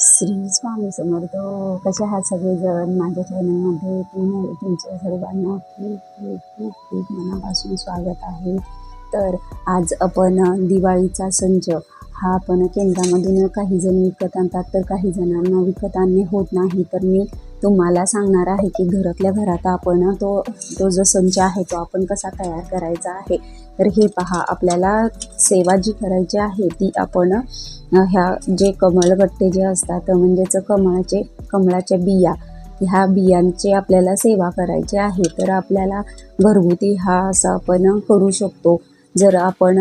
श्री स्वामी समर्थ. कसे आहात सगळेजण? माझ्या चॅनलमध्ये तुम्ही तुमच्या सर्वांना खूप खूप खूप खूप मनापासून स्वागत आहे. तर आज आपण दिवाळीचा संच हा आपण केंद्रामधून काही जण विकत आणतात तर काही जणांना विकत आणणे होत नाही. तर मी तुम्हाला सांगणार आहे की घरातल्या घरात आपण तो तो जो संच आहे तो आपण कसा तयार करायचा आहे. तर हे पहा आपल्याला सेवा जी करायची आहे ती आपण ह्या जे कमळगट्टे जे असतात म्हणजेच कमळाचे कमळाच्या बिया ह्या बियांची आपल्याला सेवा करायची आहे. तर आपल्याला घरगुती हा असा आपण करू शकतो. जर आपण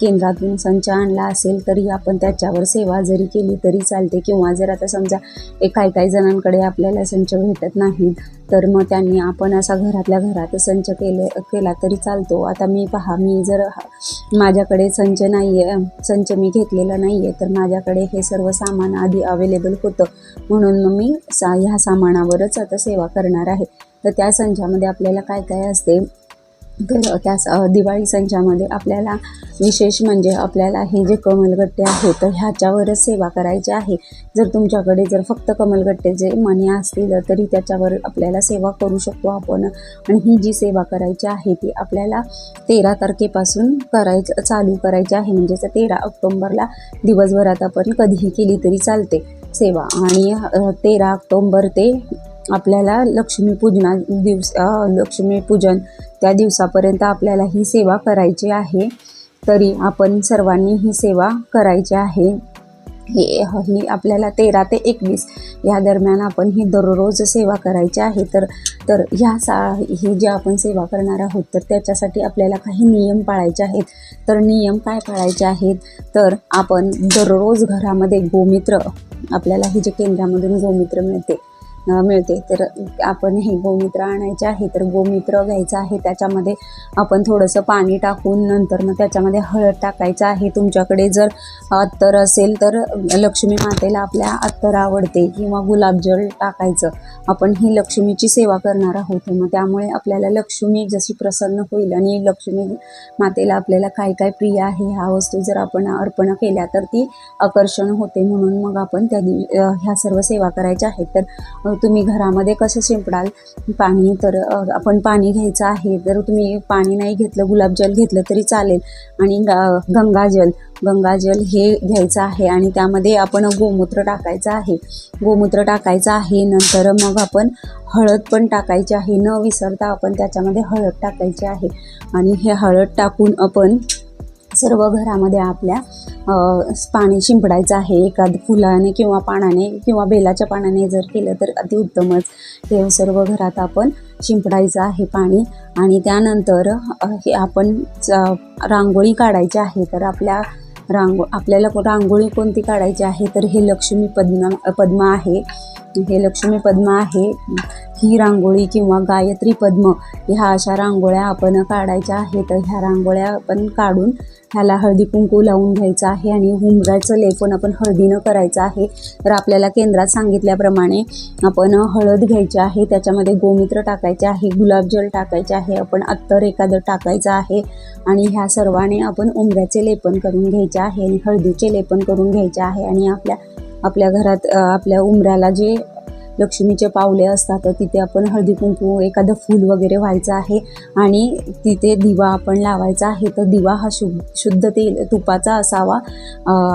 केंद्रातून संच आणला असेल तरी आपण त्याच्यावर सेवा जरी केली तरी चालते. किंवा जर आता समजा एक काही काही जणांकडे आपल्याला संच भेटत नाहीत तर मग त्यांनी आपण असा घरातल्या घरात संच केले केला तरी चालतो. आता मी पहा मी जर माझ्याकडे संच नाही आहे संच मी घेतलेला नाही आहे तर माझ्याकडे हे सर्व सामान आधी अवेलेबल होतं. म्हणून मग मी सा ह्या सामानावरच आता सेवा करणार आहे. तर त्या संचामध्ये आपल्याला काय काय असते? तर त्या दिवाळी संचामध्ये आपल्याला विशेष म्हणजे आपल्याला हे जे कमलगट्टे आहेत तर ह्याच्यावरच सेवा करायची आहे. जर तुमच्याकडे जर फक्त कमलगट्टे जे मणी असतील तरी त्याच्यावर आपल्याला सेवा करू शकतो आपण. आणि ही जी सेवा करायची आहे ती आपल्याला तेरा तारखेपासून करायचं चालू करायची आहे. म्हणजेच तेरा ऑक्टोंबरला दिवसभरात आपण कधीही केली तरी चालते सेवा. आणि तेरा ऑक्टोंबर ते आपल्याला लक्ष्मीपूजना दिवस लक्ष्मीपूजन त्या दिवसापर्यंत आपल्याला ही सेवा करायची आहे. तरी आपण सर्वांनी ही सेवा करायची आहे. हे ही आपल्याला तेरा ते एकवीस या दरम्यान आपण ही दररोज सेवा करायची आहे. तर तर ह्या सा हे जे आपण सेवा करणार आहोत तर त्याच्यासाठी आपल्याला काही नियम पाळायचे आहेत. तर नियम काय पाळायचे आहेत? तर आपण दररोज घरामध्ये गोमित्र आपल्याला हे जे केंद्रामधून गोमित्र मिळते मिळते. तर आपण हे गोमित्र आणायचे आहे तर गोमित्र घ्यायचं आहे. त्याच्यामध्ये आपण थोडंसं पाणी टाकून नंतर मग त्याच्यामध्ये हळद टाकायचं आहे. तुमच्याकडे जर अत्तर असेल तर लक्ष्मी मातेला आपल्या अत्तर आवडते किंवा गुलाबजल टाकायचं. आपण ही लक्ष्मीची सेवा करणार आहोत. मग त्यामुळे आपल्याला लक्ष्मी जशी प्रसन्न होईल आणि लक्ष्मी मातेला आपल्याला काय काय प्रिय आहे ह्या वस्तू जर आपण अर्पण केल्या तर ती आकर्षण होते म्हणून मग आपण त्या दिव ह्या सर्व सेवा करायच्या आहेत. तर तुम्ही घरामध्ये कसं शिंपडाल? पाणी तर आपण पाणी घ्यायचं आहे जर तुम्ही पाणी नाही घेतलं गुलाबजल घेतलं तरी चालेल. आणि गंगाजल गंगाजल हे घ्यायचं आहे आणि त्यामध्ये आपण गोमूत्र टाकायचं आहे. गोमूत्र टाकायचं आहे नंतर मग आपण हळद पण टाकायची आहे. न विसरता आपण त्याच्यामध्ये हळद टाकायची आहे. आणि हे हळद टाकून आपण सर्व घरामध्ये आपल्या पाणी शिंपडायचं आहे एखाद फुलाने किंवा पानाने किंवा बेलाच्या पानाने जर केलं तर अतिउत्तमच हे सर्व घरात आपण शिंपडायचं आहे पाणी आणि त्यानंतर हे आपण च- रांगोळी काढायची आहे. तर आपल्या रांगो आपल्याला रांगोळी कोणती काढायची आहे? तर हे लक्ष्मी पद्म पद्म आहे. हे लक्ष्मी पद्म आहे. ही रांगोळी किंवा गायत्री पद्म ह्या अशा रांगोळ्या आपण काढायच्या आहेत. ह्या रांगोळ्या आपण काढून ह्याला हळदी कुंकू लावून घ्यायचं आहे आणि हुंबराचं लेपन आपण हळदीनं करायचं आहे. तर आपल्याला केंद्रात सांगितल्याप्रमाणे आपण हळद घ्यायची आहे त्याच्यामध्ये गोमित्र टाकायचे आहे गुलाबजल टाकायचे आहे आपण अत्तर एखादं टाकायचं आहे आणि ह्या सर्वाने आपण उंबऱ्याचे लेपन करून घ्यायचे आहे आणि हळदीचे लेपन करून घ्यायचे आहे आणि आपल्या आपल्या घरात आपल्या उंबऱ्याला जे लक्ष्मीचे पावले असतात तर तिथे आपण हळदी कुंकू एखादं फूल वगैरे व्हायचं आहे आणि तिथे दिवा आपण लावायचा आहे तर दिवा हा शुद्ध शुद्ध तेल तुपाचा असावा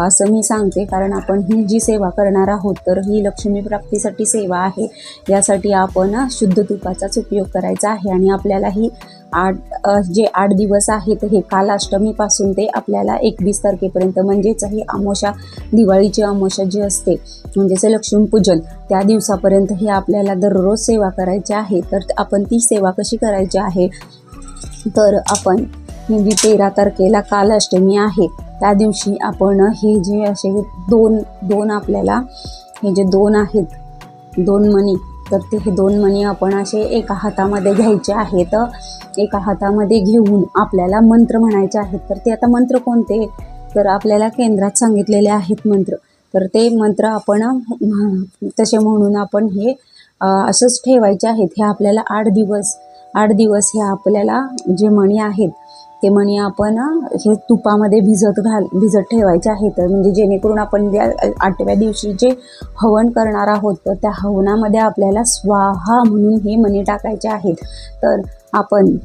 असं मी सांगते. कारण आपण ही जी सेवा करणार आहोत तर ही लक्ष्मी प्राप्तीसाठी सेवा आहे. यासाठी आपण शुद्ध तुपाचाच उपयोग करायचा आहे आणि आपल्याला ही आठ जे आठ दिवस आहेत हे काल अष्टमीपासून ते आपल्याला एकवीस तारखेपर्यंत म्हणजेच ही अमोशा दिवाळीची अमोशा जी असते म्हणजेच लक्ष्मीपूजन त्या दिवसापर्यंत हे आपल्याला दररोज सेवा करायची आहे. तर आपण ती सेवा कशी करायची आहे? तर आपण म्हणजे जी तेरा तारखेला काल अष्टमी आहे. त्या दिवशी आपण हे जे असे दोन दोन आपल्याला हे जे दोन आहेत दोन मणी तर ते हे दोन मणी आपण असे एका हातामध्ये घ्यायचे आहेत. एका हातामध्ये घेऊन आपल्याला मंत्र म्हणायचे आहेत. तर ते आता मंत्र कोणते? तर आपल्याला केंद्रात सांगितलेले आहेत मंत्र. तर ते मंत्र आपण तसे म्हणून आपण हे असंच ठेवायचे आहेत. हे आपल्याला आठ दिवस आठ दिवस हे आपल्याला जे मणी आहेत ते मणी आपण हे तुपामध्ये भिजत घाल भिजत ठेवायचे आहेत तर. म्हणजे जेणेकरून आपण ज्या आठव्या दिवशी जे हवन करणार आहोत तर त्या हवनामध्ये आपल्याला स्वाहा म्हणून हे मणी टाकायचे आहेत. तर आपण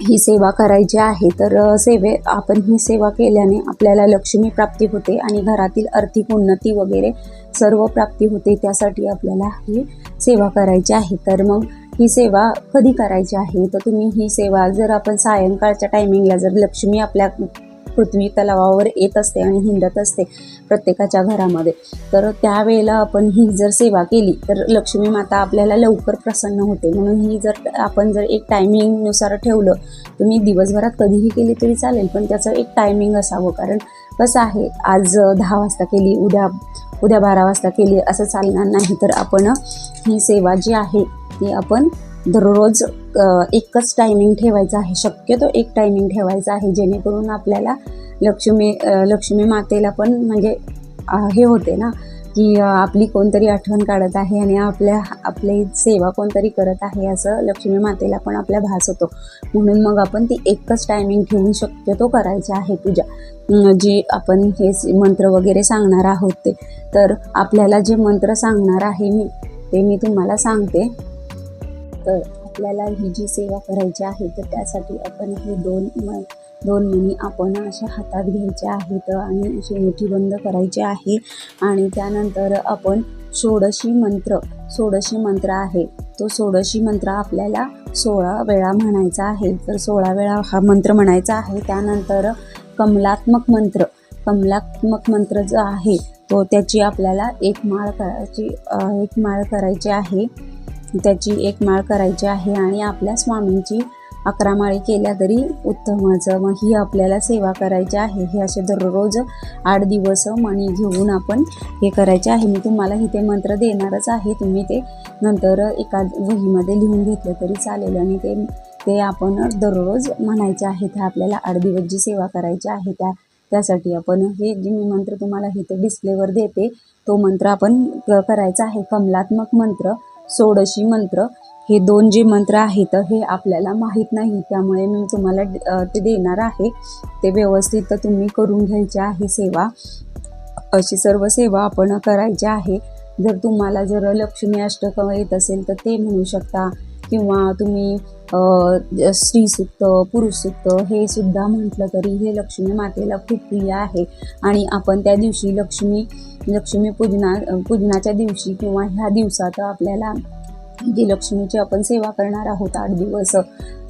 ही सेवा करायची आहे तर सेवे आपण ही सेवा केल्याने आपल्याला लक्ष्मी प्राप्ती होते आणि घरातील आर्थिक उन्नती वगैरे सर्व प्राप्ती होते त्यासाठी आपल्याला ही सेवा करायची आहे. तर मग ही सेवा कधी करायची आहे? तर तुम्ही ही सेवा जर आपण सायंकाळच्या टायमिंगला जर लक्ष्मी आपल्या पृथ्वी तलावावर येत असते आणि हिंडत असते प्रत्येकाच्या घरामध्ये तर त्यावेळेला आपण ही जर सेवा केली तर लक्ष्मी माता आपल्याला लवकर प्रसन्न होते. म्हणून ही जर आपण जर एक टायमिंगनुसार ठेवलं तुम्ही दिवसभरात कधीही केली तरी चालेल पण त्याचं एक टायमिंग असावं. कारण कसं आहे आज दहा वाजता केली उद्या उद्या बारा वाजता केली असं चालणार नाही. तर आपण ही सेवा जी आहे ती आपण दररोज एकच टायमिंग ठेवायचं आहे. शक्यतो एक टायमिंग ठेवायचं आहे जेणेकरून आपल्याला लक्ष्मी लक्ष्मी मातेला पण म्हणजे हे होते ना की आपली कोणतरी आठवण काढत आहे आणि आपल्या आपली सेवा कोणतरी करत आहे असं लक्ष्मी मातेला पण आपल्या भास होतो. म्हणून मग आपण ती एकच टायमिंग ठेवून शक्यतो करायची आहे पूजा. जी आपण हे मंत्र वगैरे सांगणार आहोत ते. तर आपल्याला जे मंत्र सांगणार आहे मी ते मी तुम्हाला सांगते. तर आपल्याला ही जी सेवा करायची आहे तर त्यासाठी आपण हे दोन म दोन मणी आपण अशा हातात घ्यायचे आहेत आणि अशी मुठी बंद करायचे आहे. आणि त्यानंतर आपण षोडशी मंत्र षोडशी मंत्र आहे. तो षोडशी मंत्र आपल्याला सोळा वेळा म्हणायचा आहे. तर सोळा वेळा हा मंत्र म्हणायचा आहे. त्यानंतर कमलात्मक मंत्र कमलात्मक मंत्र जो आहे तो त्याची आपल्याला एक माळ करायची एक माळ करायची आहे. त्याची एक माळ करायची आहे आणि आपल्या स्वामींची अकरा माळी केल्या तरी उत्तमच मग ही आपल्याला सेवा करायची आहे. हे असे दररोज आठ दिवस मणी घेऊन आपण हे करायचे आहे. मी तुम्हाला इथे मंत्र देणारच आहे. तुम्ही ते नंतर एका वहीमध्ये लिहून घेतलं तरी चालेल आणि ते ते आपण दररोज म्हणायचे आहेत हे आपल्याला आठ दिवस जी सेवा करायची आहे त्या त्यासाठी आपण हे जे मी मंत्र तुम्हाला इथे डिस्प्लेवर देते तो मंत्र आपण क- करायचा आहे. कमलात्मक मंत्र. षोडशी मंत्र. हे दोन जे मंत्र आहेत हे आपल्याला माहीत नाही. त्यामुळे मी तुम्हाला ते देणार आहे. ते व्यवस्थित तुम्ही करून घ्यायचे आहे सेवा. अशी सर्व सेवा आपण करायची आहे. जर तुम्हाला जर लक्ष्मी अष्टक येत असेल तर ते म्हणू शकता. किंवा तुम्ही स्त्रीसुक्त पुरुषसुक्त हे सुद्धा म्हटलं तरी हे लक्ष्मी मातेला खूप प्रिय आहे. आणि आपण त्या दिवशी लक्ष्मी लक्ष्मी पूजना पूजनाच्या दिवशी किंवा ह्या दिवसात आपल्याला जी लक्ष्मीची आपण सेवा करणार आहोत आठ दिवस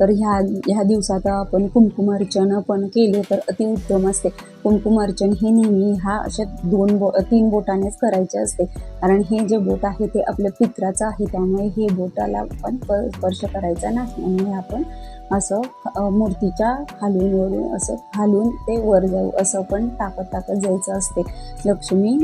तर ह्या ह्या दिवसात आपण कुंकुमार्चन पण केले तर अतिउत्तम असते. कुंकुमार्चन हे नेहमी हा अशा दोन बो तीन बोटानेच करायचे असते. कारण हे जे बोट आहे ते आपल्या पित्राचं आहे त्यामुळे हे बोटाला आपण प स्पर्श करायचा नाही. आणि आपण असं मूर्तीच्या खालून वरून असं खालून ते वर जाऊ असं पण टाकत टाकत जायचं असते. लक्ष्मी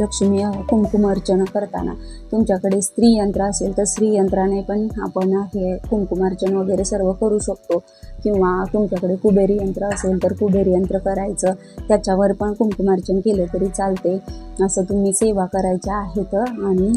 लक्ष्मी कुंकुम अर्चना करताना. तुमच्याकडे स्त्री यंत्र असेल तर स्त्री यंत्राने पण आपण हे कुंकुमार्चन वगैरे सर्व करू शकतो. किंवा तुमच्याकडे कुबेरी यंत्र असेल तर कुबेरी यंत्र करायचं. त्याच्यावर पण कुंकुमार्चन केलं तरी चालते. असं तुम्ही सेवा करायच्या आहेत आणि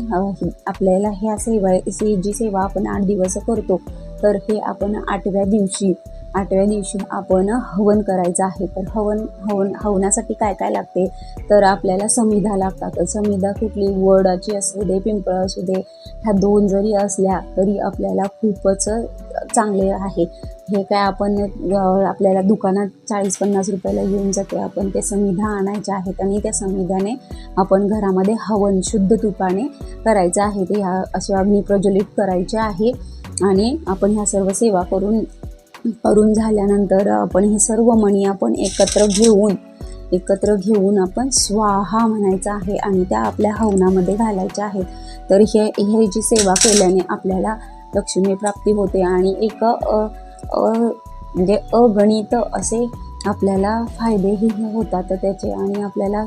आपल्याला ह्या सेवा जी सेवा आपण आठ दिवस करतो तर हे आपण आठव्या दिवशी आठव्या दिवशी आपण हवन करायचं आहे. तर हवन हवन हवनासाठी काय काय लागते? तर आपल्याला समिधा लागतात. समिधा कुठली? वडाची असू दे पिंपळ असू दे ह्या दोन जरी असल्या तरी आपल्याला खूपच चांगले आहे. हे काय आपण आपल्याला दुकानात चाळीस पन्नास रुपयाला येऊन जाते. आपण ते समिधा आणायचे आहेत आणि त्या समिधाने आपण घरामध्ये हवन शुद्ध तुपाने करायचं आहे. ते ह्या असे अग्नी प्रज्वलित करायचे आहे आणि आपण ह्या सर्व सेवा करून करून झाल्यानंतर आपण हे सर्व मणी आपण एकत्र घेऊन एकत्र घेऊन आपण स्वाहा म्हणायचा आहे आणि त्या आपल्या हवनामध्ये घालायच्या आहेत. तर हे हे जी सेवा केल्याने आपल्याला लक्ष्मी प्राप्ती होते आणि एक अ, म्हणजे अगणित असे आपल्याला फायदेही होतात त्याचे आणि आपल्याला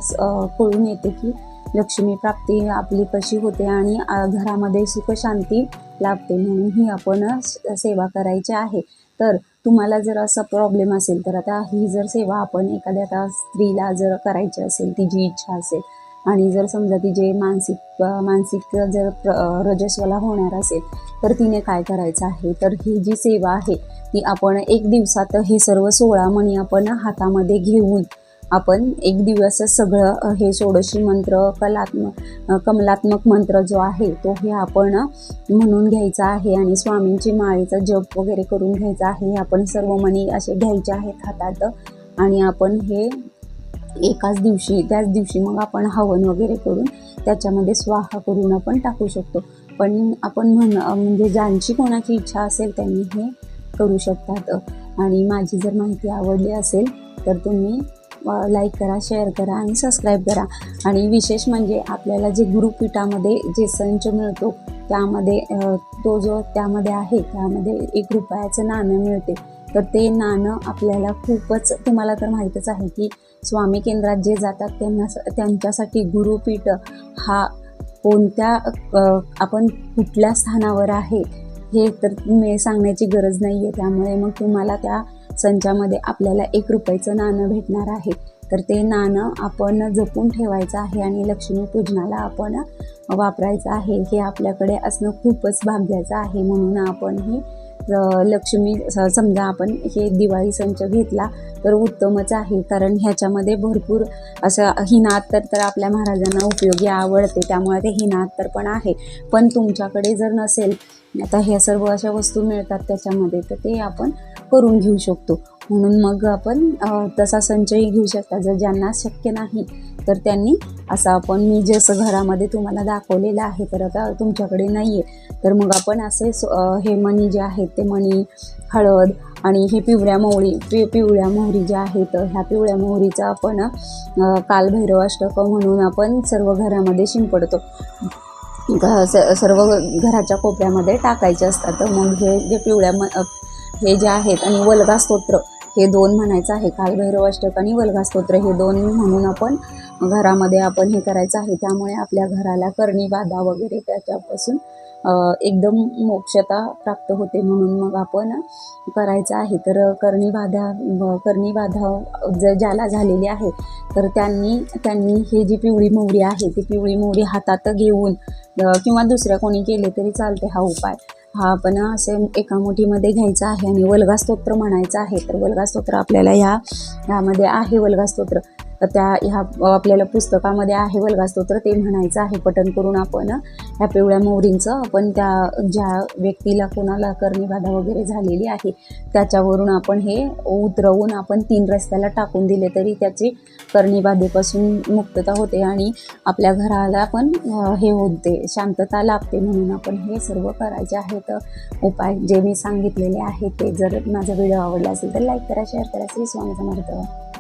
कळून येते की लक्ष्मी प्राप्ती आपली कशी होते आणि घरामध्ये सुखशांती लाभते म्हणून ही आपण सेवा करायची आहे. तर तुम्हाला जर असा प्रॉब्लेम असेल तर आता ही जर सेवा आपण एखाद्या आता स्त्रीला जर करायची असेल तिची इच्छा असेल आणि जर समजा तिचे मानसिक मानसिक जर प्र रजस्वला होणार असेल तर तिने काय करायचं आहे? तर ही जी सेवा आहे ती आपण एक दिवसात हे सर्व सोळा म्हणी आपण हातामध्ये घेऊन आपण एक दिवस सगळं हे षोडशी मंत्र कलात्मक कमलात्मक मंत्र जो आहे तो हे आपण म्हणून घ्यायचा आहे आणि स्वामींची माळेचा जप वगैरे करून घ्यायचा आहे. हे आपण सर्व मणी असे घ्यायचे आहेत हातात आणि आपण हे एकाच दिवशी त्याच दिवशी मग आपण हवन वगैरे करून त्याच्यामध्ये स्वाहा करून आपण टाकू शकतो. पण आपण म्हण म्हणजे ज्यांची कोणाची इच्छा असेल त्यांनी हे करू शकतात. आणि माझी जर माहिती आवडली असेल तर तुम्ही लाईक करा शेअर करा आणि सबस्क्राईब करा. आणि विशेष म्हणजे आपल्याला जे गुरुपीठामध्ये जे संच मिळतो त्यामध्ये तो जो त्यामध्ये आहे त्यामध्ये एक रुपयाचं नाणं मिळते. तर ते नाणं आपल्याला खूपच तुम्हाला तर माहीतच आहे की स्वामी केंद्रात जे जातात त्यांना त्यांच्यासाठी गुरुपीठ हा कोणत्या आपण कुठल्या स्थानावर आहे हे तर मी सांगण्याची गरज नाही आहे त्यामुळे मग तुम्हाला त्या संचामध्ये आपल्याला एक रुपयाचं नाणं भेटणार आहे. तर ते नाणं आपण जपून ठेवायचं आहे आणि लक्ष्मी पूजनाला आपण वापरायचं आहे. हे आपल्याकडे असणं खूपच भाग्याचं आहे म्हणून आपण हे लक्ष्मी समजा आपण हे दिवाळी संच घेतला तर उत्तमच आहे. कारण ह्याच्यामध्ये भरपूर असं हिनात तर तर आपल्या महाराजांना उपयोगी आवडते. त्यामुळे ते हिनात्तर पण आहे. पण तुमच्याकडे जर नसेल आता ह्या सर्व अशा वस्तू मिळतात त्याच्यामध्ये तर ते आपण करून घेऊ शकतो. म्हणून मग आपण तसा संचयी घेऊ शकता. जर ज्यांना शक्य नाही तर त्यांनी असं आपण मी जसं घरामध्ये तुम्हाला दाखवलेलं आहे तर आता तुमच्याकडे नाही आहे तर मग आपण असे हे मणी जे आहेत ते मणी हळद आणि हे पिवळ्या मोहरी पि पिवळ्या मोहरी ज्या आहेत ह्या पिवळ्या मोहरीचा आपण कालभैरवाष्टक म्हणून आपण सर्व घरामध्ये शिंपडतो. स- सर्व घराच्या कोपऱ्यामध्ये टाकायचे असतात. मग हे जे पिवळ्या म हे जे आहेत आणि वल्गा स्तोत्र हे दोन म्हणायचं आहे. कालभैरव अष्टक आणि वल्गास्तोत्र हे दोन म्हणून आपण घरामध्ये आपण हे करायचं आहे. त्यामुळे आपल्या घराला करणी बाधा वगैरे त्याच्यापासून एकदम मोक्षता प्राप्त होते म्हणून मग आपण करायचं आहे. तर करणी बाधा करणी बाधा जर ज्याला झालेली आहे तर त्यांनी त्यांनी हे जी पिवळी मोहरी आहे ती पिवळी मोहरी हातात घेऊन किंवा दुसऱ्या कोणी केले तरी चालते हा उपाय. हा आपण असे एका मुठीमध्ये घ्यायचा आहे आणि वल्गास्तोत्र म्हणायचं आहे तर वल्गास्तोत्र आपल्याला ह्या ह्यामध्ये आहे वल्गास्तोत्र त्या ह्या आपल्याला पुस्तकामध्ये आहे वल्गास्तोत्र ते म्हणायचं आहे पठन करून आपण ह्या पिवळ्या मोहरींचं आपण त्या ज्या व्यक्तीला कोणाला कर्णीबाधा वगैरे झालेली आहे त्याच्यावरून आपण हे उतरवून आपण तीन रस्त्याला टाकून दिले तरी त्याची कर्णीबाधेपासून मुक्तता होते आणि आपल्या घराला पण हे होते शांतता लाभते म्हणून आपण हे सर्व करायचे आहेत. उपाय जे मी सांगितलेले आहेत ते जर माझा व्हिडिओ आवडला असेल तर लाईक करा शेअर करा श्री स्वामी समर्थ.